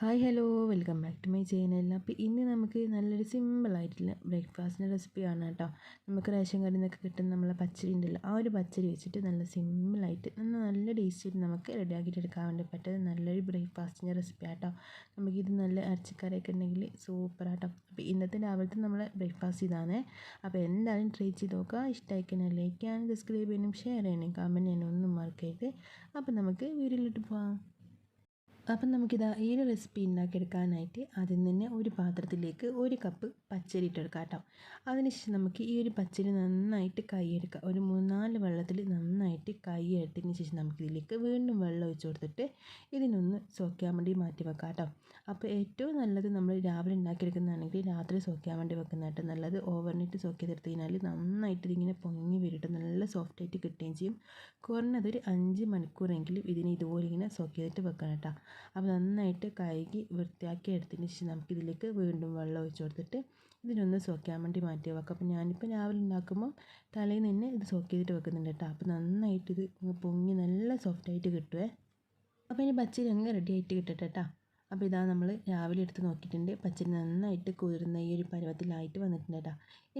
Hi hello welcome back to my channel. അപ്പോൾ ഇന്ന് നമുക്ക് നല്ലൊരു സിമ്പിളായിട്ടുള്ള ബ്രേക്ക്ഫാസ്റ്റിന്റെ റെസിപ്പിയാണ് കേട്ടോ. നമുക്ക് റേഷൻ കടയിൽ നിന്നൊക്കെ കിട്ടുന്ന നമ്മളെ പച്ചരി ഉണ്ടല്ലോ ആ ഒരു പച്ചരി വെച്ചിട്ട് നല്ല സിമ്പിളായിട്ട് നല്ല നല്ല ടേസ്റ്റിൽ നമുക്ക് റെഡിയാക്കിയിട്ട് എടുക്കാൻ വേണ്ടി പറ്റുന്ന നല്ലൊരു ബ്രേക്ക്ഫാസ്റ്റിന്റെ റെസിപ്പി ആട്ടോ നമുക്കിത് നല്ല ഇറച്ചിക്കറിയൊക്കെ ഉണ്ടെങ്കിൽ സൂപ്പർ ആട്ടോ. അപ്പോൾ ഇന്നത്തെ രാവിലത്തെ നമ്മൾ ബ്രേക്ക്ഫാസ്റ്റ് ഇതാണ്. അപ്പോൾ എന്തായാലും ട്രൈ ചെയ്ത് നോക്കുക. ഇഷ്ടമായിക്കഴിഞ്ഞാൽ ലൈക്ക് ചെയ്യാനും സബ്സ്ക്രൈബ് ചെയ്യാനും ഷെയർ ചെയ്യാനും കമന്റ് ചെയ്യാനും ഒന്നും മറക്കരുത്. അപ്പോൾ നമുക്ക് വീഡിയോയിലിട്ട് പോകാം അപ്പം നമുക്കിതാ ഈ ഒരു റെസിപ്പി ഉണ്ടാക്കിയെടുക്കാനായിട്ട് ആദ്യം തന്നെ ഒരു പാത്രത്തിലേക്ക് ഒരു കപ്പ് പച്ചരി ഇട്ടെടുക്കാം കേട്ടോ. അതിനുശേഷം നമുക്ക് ഈ ഒരു പച്ചരി നന്നായിട്ട് കൈയെടുക്കാം. ഒരു മൂന്നാൽ വെള്ളത്തിൽ നന്നായിട്ട് കൈ എടുത്തതിന് ശേഷം നമുക്കിതിലേക്ക് വീണ്ടും വെള്ളം ഒഴിച്ച് കൊടുത്തിട്ട് ഇതിനൊന്ന് സോക്കാൻ വേണ്ടി മാറ്റി വെക്കാം കേട്ടോ. അപ്പോൾ ഏറ്റവും നല്ലത് നമ്മൾ രാവിലെ ഉണ്ടാക്കിയെടുക്കുന്നതാണെങ്കിൽ രാത്രി സോക്കാൻ വേണ്ടി വെക്കുന്നതായിട്ട് നല്ലത് ഓവർനൈറ്റ് സോക്ക് ചെയ്തെടുത്ത് കഴിഞ്ഞാൽ നന്നായിട്ട് ഇതിങ്ങനെ പൊങ്ങി വരിട്ട്. നല്ല സോഫ്റ്റായിട്ട് കിട്ടുകയും ചെയ്യും. കുറഞ്ഞതൊരു അഞ്ച് മണിക്കൂറെങ്കിലും ഇതിനെ ഇതുപോലെ ഇങ്ങനെ സോക്ക് ചെയ്തിട്ട് വെക്കണം കേട്ടോ. അപ്പോൾ നന്നായിട്ട് കഴുകി വൃത്തിയാക്കി എടുത്തതിന് ശേഷം നമുക്കിതിലേക്ക് വീണ്ടും വെള്ളം ഒഴിച്ച് കൊടുത്തിട്ട് ഇതിനൊന്ന് സോക്കാൻ വേണ്ടി മാറ്റി വെക്കാം. അപ്പോൾ ഞാനിപ്പോൾ രാവിലെ ഉണ്ടാക്കുമ്പോൾ തലയിൽ നിന്ന് ഇത് സോക്ക് ചെയ്തിട്ട് വെക്കുന്നുണ്ട് കേട്ടോ. അപ്പോൾ നന്നായിട്ട് ഇത് പൊങ്ങി നല്ല സോഫ്റ്റായിട്ട് കിട്ടുമേ അപ്പോൾ ഇനി പച്ചരി അങ്ങ് റെഡി ആയിട്ട് കിട്ടട്ടെ കേട്ടോ. അപ്പോൾ ഇതാ നമ്മൾ രാവിലെ എടുത്ത് നോക്കിയിട്ടുണ്ട്. പച്ചരി നന്നായിട്ട് കുതിർന്ന ഈ ഒരു പരുവത്തിലായിട്ട് വന്നിട്ടുണ്ട് കേട്ടോ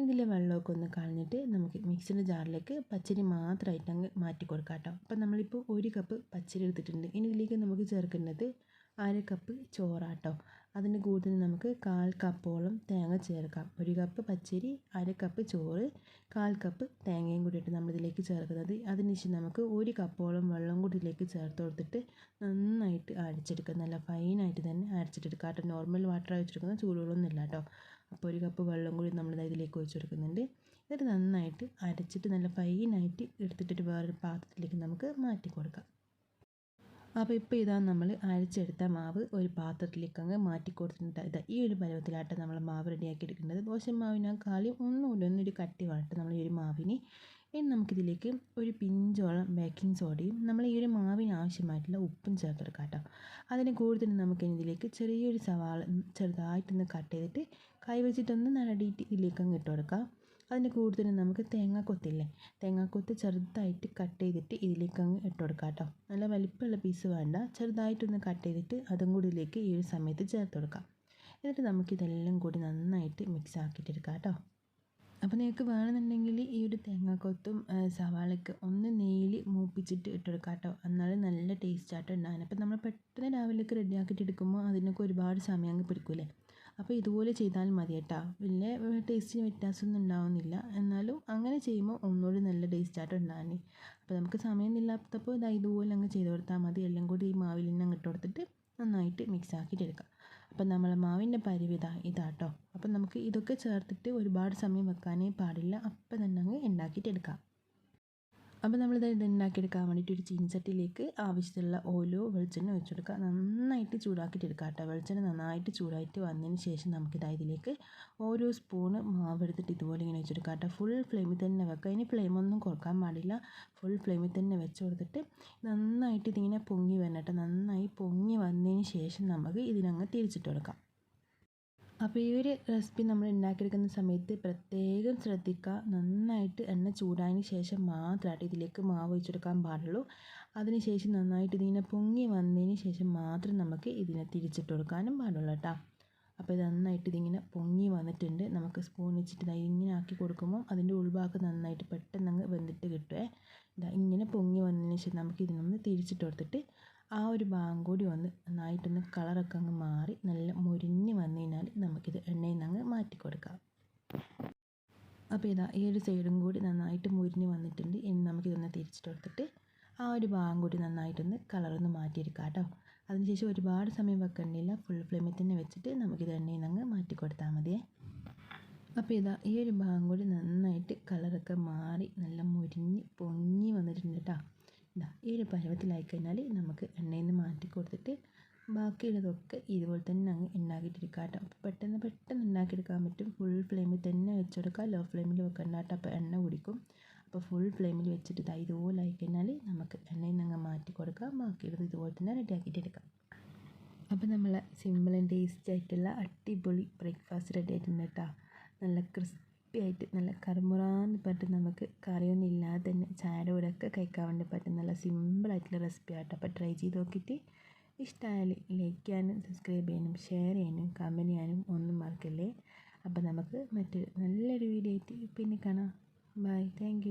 ഇതിലെ വെള്ളമൊക്കെ ഒന്ന് കളഞ്ഞിട്ട് നമുക്ക് മിക്സിന്റെ ജാറിലേക്ക് പച്ചരി മാത്രമായിട്ട് അങ്ങ് മാറ്റി കൊടുക്കാം കേട്ടോ അപ്പോൾ നമ്മളിപ്പോൾ ഒരു കപ്പ് പച്ചരി എടുത്തിട്ടുണ്ട്. ഇനി ഇതിലേക്ക് നമുക്ക് ചേർക്കേണ്ടത് അര കപ്പ് ചോറാട്ടോ അതിന് കൂടുതൽ നമുക്ക് കാൽ കപ്പോളം തേങ്ങ ചേർക്കാം. ഒരു കപ്പ് പച്ചരി അര കപ്പ് ചോറ് കാൽ കപ്പ് തേങ്ങയും കൂടിയിട്ട് നമ്മളിതിലേക്ക് ചേർക്കുന്നത്. അതിനുശേഷം നമുക്ക് ഒരു കപ്പോളം വെള്ളം കൂടി ഇതിലേക്ക് ചേർത്ത് കൊടുത്തിട്ട് നന്നായിട്ട് അരച്ചെടുക്കുക. നല്ല ഫൈനായിട്ട് തന്നെ അരച്ചിട്ടെടുക്കുക കേട്ടോ നോർമൽ വാട്ടർ വെച്ചെടുക്കുന്ന ചൂടുകളൊന്നും ഇല്ല കേട്ടോ. അപ്പോൾ ഒരു കപ്പ് വെള്ളം കൂടി നമ്മൾ ഇതിലേക്ക് ഒഴിച്ച് കൊടുക്കുന്നുണ്ട്. എന്നിട്ട് നന്നായിട്ട് അരച്ചിട്ട് നല്ല ഫൈനായിട്ട് എടുത്തിട്ട് വേറൊരു പാത്രത്തിലേക്ക് നമുക്ക് മാറ്റി കൊടുക്കാം. അപ്പോൾ ഇപ്പോൾ ഇതാ നമ്മൾ അരച്ചെടുത്ത മാവ് ഒരു പാത്രത്തിലേക്ക് അങ്ങ് മാറ്റി കൊടുത്തിട്ടുണ്ട് ഇതാ ഈ ഒരു പരുവത്തിലാട്ട് നമ്മൾ മാവ് റെഡിയാക്കി എടുക്കേണ്ടത് ദോശ ഒന്നുമില്ല ഒന്നൊരു കട്ടി വാട്ട് നമ്മൾ ഈ ഒരു മാവിന്. ഇനി നമുക്കിതിലേക്ക് ഒരു പിഞ്ചോളം ബേക്കിംഗ് സോഡയും നമ്മൾ ഈ ഒരു മാവിന് ആവശ്യമായിട്ടുള്ള ഉപ്പും ചേർത്തെടുക്കാം കേട്ടോ അതിന് കൂടുതൽ നമുക്ക് ഇതിലേക്ക് ചെറിയൊരു സവാള ചെറുതായിട്ടൊന്ന് കട്ട് ചെയ്തിട്ട് കൈ വെച്ചിട്ടൊന്ന് നടടിയിട്ട് ഇതിലേക്ക് അങ്ങ് ഇട്ട് കൊടുക്കാം. അതിന് കൂടുതൽ നമുക്ക് തേങ്ങാക്കൊത്തില്ലേ? തേങ്ങാക്കൊത്ത് ചെറുതായിട്ട് കട്ട് ചെയ്തിട്ട് ഇതിലേക്ക് അങ്ങ് ഇട്ട് കൊടുക്കാം കേട്ടോ. നല്ല വലിപ്പമുള്ള പീസ് വേണ്ട. ചെറുതായിട്ടൊന്ന് കട്ട് ചെയ്തിട്ട് അതും കൂടി ഇതിലേക്ക് ഈ ഒരു സമയത്ത് ചേർത്ത് കൊടുക്കാം. എന്നിട്ട് നമുക്കിതെല്ലാം കൂടി നന്നായിട്ട് മിക്സ് ആക്കിയിട്ടെടുക്കാം കേട്ടോ. അപ്പോൾ നിങ്ങൾക്ക് വേണമെന്നുണ്ടെങ്കിൽ ഈ ഒരു തേങ്ങാക്കൊത്തും സവാളയ്ക്ക് ഒന്ന് നെയ്യിൽ മൂപ്പിച്ചിട്ട് ഇട്ടെടുക്കാം കേട്ടോ. എന്നാലും നല്ല ടേസ്റ്റ് ആയിട്ട് ഉണ്ടാകാൻ അപ്പോൾ നമ്മൾ പെട്ടെന്ന് രാവിലേക്ക് റെഡിയാക്കിയിട്ട് എടുക്കുമ്പോൾ അതിനൊക്കെ ഒരുപാട് സമയം അങ്ങ് പിടിക്കൂലേ അപ്പോൾ ഇതുപോലെ ചെയ്താൽ മതി കേട്ടോ. വലിയ ടേസ്റ്റിന് വ്യത്യാസമൊന്നും ഉണ്ടാവുന്നില്ല. എന്നാലും അങ്ങനെ ചെയ്യുമ്പോൾ ഒന്നുകൂടി നല്ല ടേസ്റ്റായിട്ട് ഉണ്ടാകുന്നേ അപ്പോൾ നമുക്ക് സമയമില്ലാത്തപ്പോൾ ഇതാ ഇതുപോലെ അങ്ങ് ചെയ്ത് കൊടുത്താൽ മതി. എല്ലാം കൂടി ഈ മാവിൽ നിന്ന് അങ്ങ് ഇട്ട് കൊടുത്തിട്ട് നന്നായിട്ട് മിക്സ് ആക്കിയിട്ട് എടുക്കാം. അപ്പം നമ്മളെ മാവിന്റെ പരിവിത ഇതാട്ടോ. അപ്പം നമുക്ക് ഇതൊക്കെ ചേർത്തിട്ട് ഒരുപാട് സമയം വെക്കാനേ പാടില്ല. അപ്പം തന്നെ അങ്ങ് ഉണ്ടാക്കിയിട്ട് എടുക്കാം. അപ്പോൾ നമ്മളിത് ഇത് ഉണ്ടാക്കിയെടുക്കാൻ വേണ്ടിയിട്ട് ഒരു ചീനച്ചട്ടിയിലേക്ക് ആവശ്യത്തിലുള്ള ഓയിലോ വെളിച്ചെണ്ണ വെച്ചെടുക്കുക നന്നായിട്ട് ചൂടാക്കിയിട്ട് എടുക്കുക കേട്ടോ വെളിച്ചെണ്ണ നന്നായിട്ട് ചൂടായിട്ട് വന്നതിന് ശേഷം നമുക്കിത് ഇതിലേക്ക് ഓരോ സ്പൂണ് മാവ് എടുത്തിട്ട് ഇതുപോലെ ഇങ്ങനെ വെച്ചെടുക്കുക കേട്ടോ ഫുൾ ഫ്ലെയിമിൽ തന്നെ വെക്കുക. ഇനി ഫ്ലെയിമൊന്നും കുറയ്ക്കാൻ പാടില്ല. ഫുൾ ഫ്ലെയിമിൽ തന്നെ വെച്ച് കൊടുത്തിട്ട് നന്നായിട്ട് ഇതിങ്ങനെ പൊങ്ങി വരണം കേട്ടോ നന്നായി പൊങ്ങി വന്നതിന് ശേഷം നമുക്ക് ഇതിനങ്ങ് തിരിച്ചിട്ട് കൊടുക്കാം. അപ്പോൾ ഈ ഒരു റെസിപ്പി നമ്മൾ ഉണ്ടാക്കിയെടുക്കുന്ന സമയത്ത് പ്രത്യേകം ശ്രദ്ധിക്കുക. നന്നായിട്ട് എണ്ണ ചൂടായതിന് ശേഷം മാത്രമായിട്ട് ഇതിലേക്ക് മാവ് ഒഴിച്ചെടുക്കാൻ പാടുള്ളൂ. അതിന് ശേഷം നന്നായിട്ട് ഇതിങ്ങനെ പൊങ്ങി വന്നതിന് ശേഷം മാത്രം നമുക്ക് ഇതിനെ തിരിച്ചിട്ട് കൊടുക്കാനും പാടുള്ളൂ കേട്ടോ. അപ്പോൾ ഇത് നന്നായിട്ട് ഇതിങ്ങനെ പൊങ്ങി വന്നിട്ടുണ്ട്. നമുക്ക് സ്പൂൺ വെച്ചിട്ട് ഇങ്ങനെ ആക്കി കൊടുക്കുമ്പോൾ അതിന്റെ ഉൾഭാഗം നന്നായിട്ട് പെട്ടെന്ന് അങ്ങ് വെന്തിട്ട് കിട്ടുമേ ഇതാ ഇങ്ങനെ പൊങ്ങി വന്നതിന് ശേഷം നമുക്ക് ഇതിനൊന്ന് തിരിച്ചിട്ട് കൊടുത്തിട്ട് ആ ഒരു ഭാഗം കൂടി വന്ന് നന്നായിട്ടൊന്ന് കളറൊക്കെ അങ്ങ് മാറി നല്ല മുരിഞ്ഞ് നമുക്കിത് എണ്ണയിൽ നിന്ന് മാറ്റി കൊടുക്കാം. അപ്പോൾ ഇതാ ഈ ഒരു സൈഡും കൂടി നന്നായിട്ട് മുരിഞ്ഞ് വന്നിട്ടുണ്ട്. ഇനി നമുക്കിതൊന്ന് തിരിച്ചിട്ട് കൊടുത്തിട്ട് ആ ഒരു ഭാഗം കൂടി നന്നായിട്ടൊന്ന് കളറൊന്ന് മാറ്റിയെടുക്കാം കേട്ടോ. അതിനുശേഷം ഒരുപാട് സമയം വെക്കേണ്ടില്ല ഫുൾ ഫ്ലെയിമിൽ തന്നെ വെച്ചിട്ട് നമുക്കിത് എണ്ണയിൽ നിന്ന് മാറ്റി കൊടുത്താൽ മതിയേ അപ്പോൾ ഇതാ ഈ ഒരു ഭാഗം കൂടി നന്നായിട്ട് കളറൊക്കെ മാറി നല്ല മുരിഞ്ഞ് പൊങ്ങി വന്നിട്ടുണ്ട് കേട്ടോ. ഇതാ ഈ ഒരു പരുവത്തിലായി കഴിഞ്ഞാൽ നമുക്ക് എണ്ണയിൽ നിന്ന് മാറ്റി കൊടുത്തിട്ട് ബാക്കിയുള്ളതൊക്കെ ഇതുപോലെ തന്നെ അങ്ങ് ഉണ്ടാക്കിയിട്ടിരിക്കുക കേട്ടോ. അപ്പോൾ പെട്ടെന്ന് പെട്ടെന്ന് ഉണ്ടാക്കിയെടുക്കാൻ പറ്റും. ഫുൾ ഫ്ലെയിമിൽ തന്നെ വെച്ചെടുക്കുക. ലോ ഫ്ലെയിമിൽ വെക്കണ്ട കേട്ടോ അപ്പോൾ എണ്ണ കുടിക്കും. അപ്പോൾ ഫുൾ ഫ്ലെയിമിൽ വെച്ചിട്ട് ഇതാ ഇതുപോലെ ആയി കഴിഞ്ഞാൽ നമുക്ക് എണ്ണയിൽ നിന്ന് അങ്ങ് മാറ്റി കൊടുക്കാം. ബാക്കിയുള്ളത് ഇതുപോലെ തന്നെ റെഡി ആക്കിയിട്ടെടുക്കാം അപ്പോൾ നമ്മൾ സിമ്പിൾ ആൻഡ് ടേസ്റ്റി ആയിട്ടുള്ള അടിപൊളി ബ്രേക്ക്ഫാസ്റ്റ് റെഡി ആയിട്ടുണ്ട് കേട്ടോ. നല്ല ക്രിസ്പി ആയിട്ട് നല്ല കറുമുറാന്ന് പറഞ്ഞിട്ട് നമുക്ക് കറിയൊന്നും ഇല്ലാതെ തന്നെ ചായയുടെ കൂടെയൊക്കെ കഴിക്കാൻ വേണ്ടി പറ്റും നല്ല സിമ്പിളായിട്ടുള്ള റെസിപ്പി ആട്ടോ അപ്പോൾ ട്രൈ ചെയ്ത് നോക്കിയിട്ട് ഇഷ്ടമായാൽ ലൈക്ക് ചെയ്യാനും സബ്സ്ക്രൈബ് ചെയ്യാനും ഷെയർ ചെയ്യാനും കമന്റ് ചെയ്യാനും ഒന്നും മറക്കല്ലേ? അപ്പോൾ നമുക്ക് മറ്റൊരു നല്ലൊരു വീഡിയോ ആയിട്ട് പിന്നെ കാണാം. Bye thank